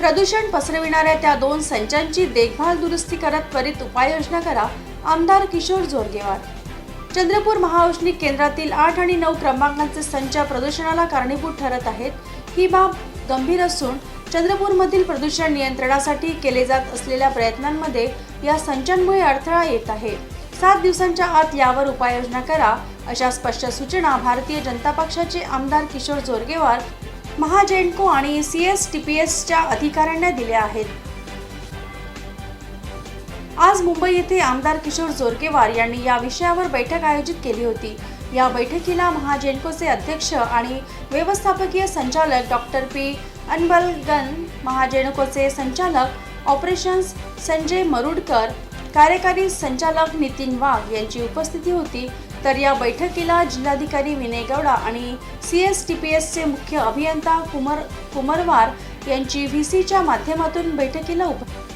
प्रदूषण पसरविणाऱ्या त्या दोन संचांची देखभाल दुरुस्ती करत त्वरित उपाययोजना करा. आमदार किशोर जोरगेवार. चंद्रपूर महाऔष्णिक केंद्रातील आठ आणि नऊ क्रमांकांचे संच प्रदूषणाला कारणीभूत ठरत आहेत. ही बाब गंभीर असून चंद्रपूरमधील प्रदूषण नियंत्रणासाठी केले जात असलेल्या प्रयत्नांमध्ये या संचांमुळे अडथळा येत आहे. सात दिवसांच्या आत यावर उपाययोजना करा अशा स्पष्ट सूचना भारतीय जनता पक्षाचे आमदार किशोर जोरगेवार महाजेनको आणि सी एस टी पी एसच्या अधिकाऱ्यांना दिल्या आहेत. आज मुंबई येथे आमदार किशोर जोरगेवार यांनी या विषयावर बैठक आयोजित केली होती. या बैठकीला महाजेनकोचे अध्यक्ष आणि व्यवस्थापकीय संचालक डॉक्टर पी अनबलगन महाजेनकोचे संचालक ऑपरेशन्स संजय मरुडकर कार्यकारी संचालक नितीन वाघ यांची उपस्थिती होती. तर या बैठकीला जिल्हाधिकारी विनय गौडा आणि सी एस टी पी एसचे मुख्य अभियंता कुमर कुमरवार यांची व्ही सीच्या माध्यमातून बैठकीला उप